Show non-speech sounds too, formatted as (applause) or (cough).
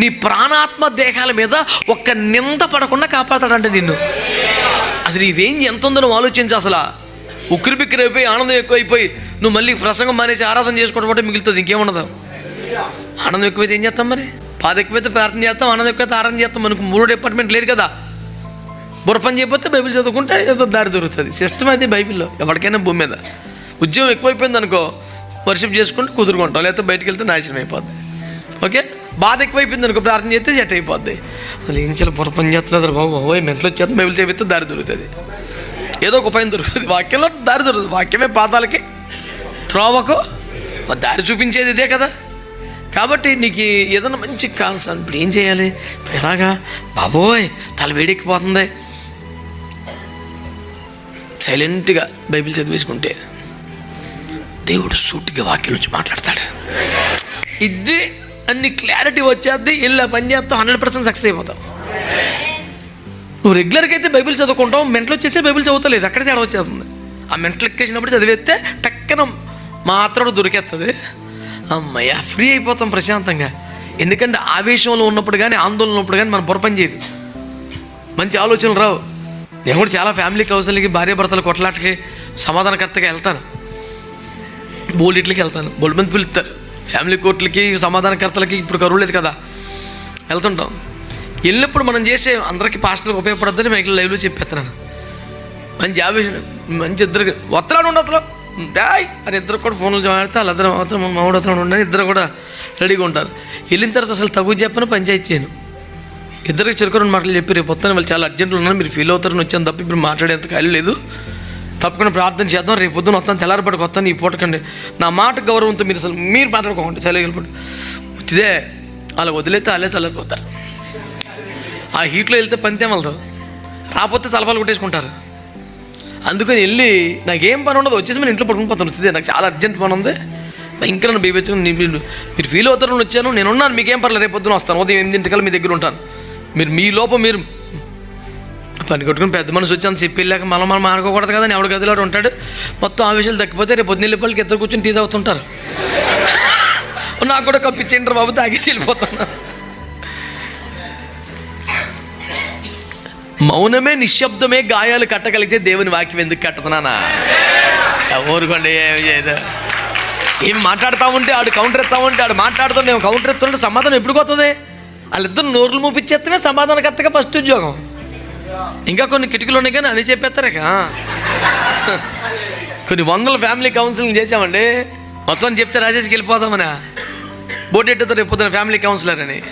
నీ ప్రాణాత్మ దేహాల మీద ఒక్క నింద పడకుండా కాపాడతాడంటే నిన్ను. అసలు ఈ రేంజ్ ఎంత ఉందో నువ్వు ఆలోచించు అసలు. ఉక్కిరి బిక్కిరి అయిపోయి ఆనందం ఎక్కువైపోయి నువ్వు మళ్ళీ ప్రసంగం మానేసి ఆరాధన చేసుకోవడం అంటే మిగులుతుంది ఇంకేముండదు. ఆనందం ఎక్కువైతే ఏం చేస్తాం మరి? బాధ ఎక్కువైతే ప్రార్థన చేస్తాం ఆనందం ఎక్కువైతే ఆరాధన చేస్తాం మనకు మూడు డిపార్ట్మెంట్ లేదు కదా. బుర్రపని చేయకపోతే బైబిల్ చదువుకుంటే ఏదో దారి దొరుకుతుంది. సిస్టమ్ అయితే బైబిల్లో ఎవరికైనా భూమి మీద. ఉద్యోగం ఎక్కువైపోయింది అనుకో వర్షిప్ చేసుకుంటే కుదురుకుంటాం లేకపోతే బయటకు వెళ్తే నాశనం అయిపోద్ది. ఓకే? బాధ ఎక్కువైపోయింది అనుకో ప్రార్థన చేస్తే సెట్ అయిపోద్ది. అసలు ఏం చేయాలి? పొరపని చేస్తున్నారు బాబు. బాబోయ్ మెంట్లో వచ్చేస్తే బైబిల్ చేపిస్తే దారి దొరుకుతుంది. ఏదో ఒక ఉపాయం దొరుకుతుంది. వాక్యంలో దారి దొరుకుతుంది. వాక్యమే పాదాలకి త్రోవకు. దారి చూపించేది ఇదే కదా. కాబట్టి నీకు ఏదైనా మంచి కాన్సన్ ఇప్పుడు ఏం చేయాలి? ఇప్పుడు ఎలాగా? బాబోయ్ తల వేడెక్కిపోతుంది. సైలెంట్గా బైబిల్ చదివేసుకుంటే దేవుడు సూటిగా వాక్యం నుంచి మాట్లాడతాడు. ఇది అన్ని క్లారిటీ వచ్చేద్ది ఇల్లు పని చేస్తాం హండ్రెడ్ పర్సెంట్ సక్సెస్ అయిపోతాం. నువ్వు రెగ్యులర్గా అయితే బైబిల్ చదువుకుంటావు మెంటల్ వచ్చేసే బైబిల్ చదువుతలేదు అక్కడ తేడా వచ్చేస్తుంది. ఆ మెంటల్ ఎక్కేసినప్పుడు చదివేస్తే టక్కన మాత్రం దొరికేస్తుంది అమ్మయ్య ఫ్రీ అయిపోతాం ప్రశాంతంగా. ఎందుకంటే ఆవేశంలో ఉన్నప్పుడు కానీ ఆందోళన ఉన్నప్పుడు కానీ మనం బుర్ర చేయదు. మంచి ఆలోచనలు రావు. నేను కూడా చాలా ఫ్యామిలీ కౌన్సిల్కి భార్య భర్తలు కొట్లాటకి సమాధానకర్తగా వెళ్తాను. బోల్డిట్లకి వెళ్తాను. బోల్డ్ మంది పిలుస్తారు. ఫ్యామిలీ కోర్టులకి సమాధానకర్తలకి ఇప్పుడు కరువు లేదు కదా. వెళ్తుంటాం. వెళ్ళినప్పుడు మనం చేసే అందరికీ పాస్టర్లకు ఉపయోగపడద్దని మీకు లైవ్లో చెప్పేస్తున్నాను. మంచి ఆవేశం మంచి ఇద్దరికి ఒత్తలాడు ఉండు అసలు. డాయ్ అని ఇద్దరు కూడా ఫోన్లు మాడితే వాళ్ళిద్దరు మాత్రం మామిడి అతను ఉండని ఇద్దరు కూడా రెడీగా ఉంటారు. వెళ్ళిన తర్వాత అసలు తగు చెప్పను పంచాయతీ చేయను. ఇద్దరికి చిరుకు రెండు మాటలు చెప్పి రేపు వస్తాను వాళ్ళు చాలా అర్జెంట్లు ఉన్నాను మీరు ఫీల్ అవుతారని వచ్చాను తప్ప ఇప్పుడు మాట్లాడేంత ఖాళీ లేదు. తప్పకుండా ప్రార్థన చేద్దాం. రేపు పొద్దున వస్తాను. తెల్లారిపడికి వస్తాను. ఈ పూటకండి. నా మాట గౌరవంతో మీరు అసలు మీరు మాట్లాడుకోకండి. చలిగిలిపడి ఇదే అలా వదిలేస్తే అల్లే చల్లారిపోతారు ఆ హీట్లో వెళ్తే పంతేం వెళ్తారు రాకపోతే తలపాలు కొట్టేసుకుంటారు. అందుకని వెళ్ళి నాకేం పని ఉండదు. వచ్చేసి నేను ఇంట్లో పడుకుని పోతాను. వచ్చింది నాకు చాలా అర్జెంట్ పని ఉంది. ఇంకా బీబెచ్చుకుని మీరు మీరు ఫీల్ అవుతారని వచ్చాను. నేను ఉన్నాను. మీకేం పర్లేదు. రేపు పొద్దున వస్తాను. ఉదయం ఎనిమిదింటికల్లా మీ దగ్గర ఉంటాను. మీరు మీ లోపం మీరు పని కొట్టుకుని పెద్ద మనిషి వచ్చి అంత చెప్పి వెళ్ళాక మనం మనం ఆడుకోకూడదు కదా అని ఎవడు గదిలో ఉంటాడు. మొత్తం ఆ విషయాలు తగ్గిపోతే రేపు పొద్దున్న వెళ్ళి ఇద్దరు కూర్చొని టీ తాగుతుంటారు. (laughs) నాకు కూడా కప్పించండి బాబు తాగేసి వెళ్ళిపోతున్నా. మౌనమే నిశ్శబ్దమే గాయాలు కట్టగలిగితే దేవుని వాక్యం ఎందుకు కట్టదనా ఊరుకోండి ఏమి చేయదు. ఏం మాట్లాడుతూ ఉంటే ఆడు కౌంటర్ ఎత్తా ఉంటే ఆడు మాట్లాడుతుంటే కౌంటర్ ఎత్తుంటే సమాధానం ఎప్పుడు పోతుంది వాళ్ళిద్దరు నోర్లు మూపించేస్తమే సమాధానకర్తగా ఫస్ట్ ఉద్యోగం. ఇంకా కొన్ని కిటికీలు ఉన్నాయి కానీ అని చెప్పేస్తారే కా. కొన్ని వందల ఫ్యామిలీ కౌన్సిలింగ్ చేసామండి మొత్తం చెప్తే రాజేష్కి వెళ్ళిపోదామనా? బోటెట్టుతో రేపు పొద్దున ఫ్యామిలీ కౌన్సిలర్ అని.